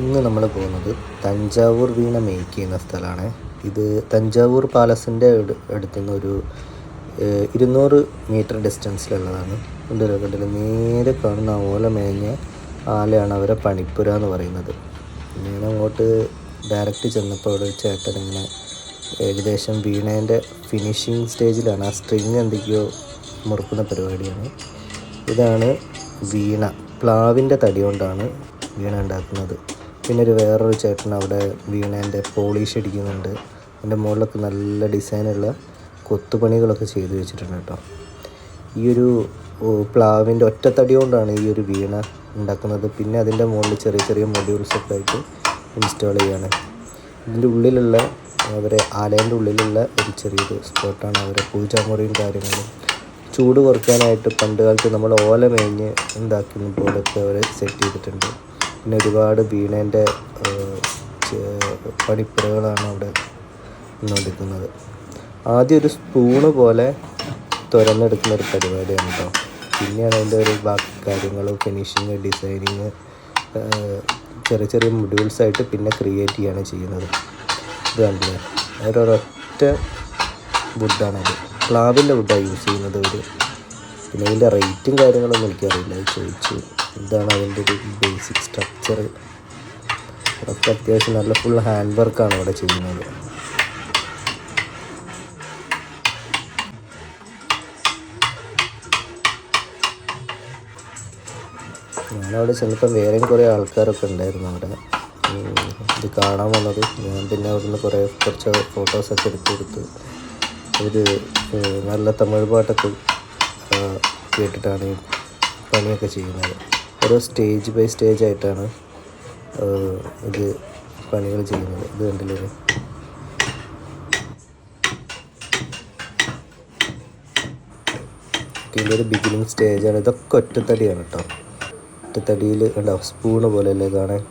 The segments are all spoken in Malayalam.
ഇന്ന് നമ്മൾ പോകുന്നത് തഞ്ചാവൂർ വീണ മേക്ക് ചെയ്യുന്ന സ്ഥലമാണ്. ഇത് തഞ്ചാവൂർ പാലസിന്റെ അടുത്തുനിന്ന് ഒരു ഏഹ്, ഇരുന്നൂറ് മീറ്റർ ഡിസ്റ്റൻസിലുള്ളതാണ്. ഉണ്ടല്ലോ കണ്ടില്ല നേരെ കാണുന്ന ഓല മേഞ്ഞ ആലയാണ് അവരെ പണിപ്പുര എന്ന് പറയുന്നത്. ഞാൻ അങ്ങോട്ട് ഡയറക്റ്റ് ചെന്നപ്പോൾ അവിടെ ഒരു ചേട്ടൻ ഇങ്ങനെ ഏകദേശം വീണേന്റെ ഫിനിഷിങ് സ്റ്റേജിലാണ് ആ സ്ട്രിങ് എന്തൊക്കെയോ മുറുക്കുന്ന പരിപാടിയാണ്. ഇതാണ് വീണ. പ്ലാവിന്റെ തടി കൊണ്ടാണ് വീണ ഉണ്ടാക്കുന്നത്. പിന്നെ ഒരു വേറൊരു ചേട്ടൻ അവിടെ വീണേന്റെ പോളിഷ് അടിക്കുന്നുണ്ട്. അതിന്റെ മുകളിലൊക്കെ നല്ല ഡിസൈനുള്ള കൊത്തുപണികളൊക്കെ ചെയ്തു വെച്ചിട്ടുണ്ട് കേട്ടോ. ഈ ഒരു പ്ലാവിന്റെ ഒറ്റത്തടി കൊണ്ടാണ് ഈ ഒരു വീണ ഉണ്ടാക്കുന്നത്. പിന്നെ അതിന്റെ മുകളിൽ ചെറിയ ചെറിയ മൊഡ്യൂൾസൊക്കെ ആയിട്ട് ഇൻസ്റ്റാൾ ചെയ്യാണ്. ഇതിന്റെ ഉള്ളിലുള്ള അവരെ ആലയന്റെ ഉള്ളിലുള്ള ഒരു ചെറിയൊരു സ്പോട്ടാണ് അവരെ പൂജാമുറിയും കാര്യങ്ങളും. ചൂട് കുറയ്ക്കാനായിട്ട് പണ്ട് കാലത്ത് നമ്മൾ ഓല മേഞ്ഞ് ഉണ്ടാക്കുന്ന പോലൊക്കെ അവർ സെറ്റ് ചെയ്തിട്ടുണ്ട്. പിന്നെ ഒരുപാട് വീണേന്റെ പണിപ്പുരകളാണ് അവിടെ നിന്നുകൊണ്ടിരിക്കുന്നത്. ആദ്യം ഒരു സ്പൂണ് പോലെ തുരന്നെടുക്കുന്ന ഒരു പരിപാടിയാണ് കേട്ടോ പിന്നെയാണ് അതിന്റെ ഒരു ബാക്കി കാര്യങ്ങൾ ഫിനിഷിങ് ഡിസൈനിങ് ചെറിയ ചെറിയ മൊഡ്യൂൾസായിട്ട് പിന്നെ ക്രിയേറ്റ് ചെയ്യാണ് ചെയ്യുന്നത്. ഇത് കണ്ടില്ലേ? അവരൊരൊറ്റ വുഡാണത് പ്ലാവിന്റെ വുഡാണ് യൂസ് ചെയ്യുന്നത് ഒരു പിന്നെ ഇതിന്റെ റേറ്റും കാര്യങ്ങളൊന്നും എനിക്കറിയില്ല. ചോദിച്ചു. ഇതാണ് അതിന്റെ ഒരു ബേസിക് സ്ട്രക്ചർ അതൊക്കെ അത്യാവശ്യം നല്ല ഫുൾ ഹാൻഡ് വർക്കാണ് ഇവിടെ ചെയ്യുന്നത്. ഞാനവിടെ ചെന്നപ്പോൾ വേറെയും കുറേ ആൾക്കാരൊക്കെ ഉണ്ടായിരുന്നു അവിടെ. ഇത് കാണാൻ വന്നത്. ഞാൻ പിന്നെ അവിടുന്ന് കുറേ കുറച്ച് ഫോട്ടോസൊക്കെ എടുത്ത് കൊടുത്ത് ഒരു നല്ല തമിഴ് പാട്ടൊക്കെ കേട്ടിട്ടാണ് പണിയൊക്കെ ചെയ്യുന്നത്. ഓരോ സ്റ്റേജ് ബൈ സ്റ്റേജ് ആയിട്ടാണ് ഇത് പണികൾ ചെയ്യുന്നത്. ഇത് കണ്ടില്ലേ ഇതിന്റെ ബിഗിനിങ് സ്റ്റേജാണ് ഇതൊക്കെ ഒറ്റത്തടിയാണ് കേട്ടോ ഒറ്റത്തടിയിൽ ഉണ്ടാവും സ്പൂണ് പോലെയല്ലേ കാണാൻ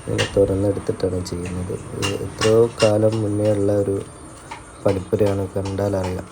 ഇങ്ങനെ തുറന്നെടുത്തിട്ടാണ് ചെയ്യുന്നത്. എത്രയോ കാലം മുന്നേ ഉള്ള ഒരു പണിപ്പുരയാണ് കണ്ടാൽ അറിയാം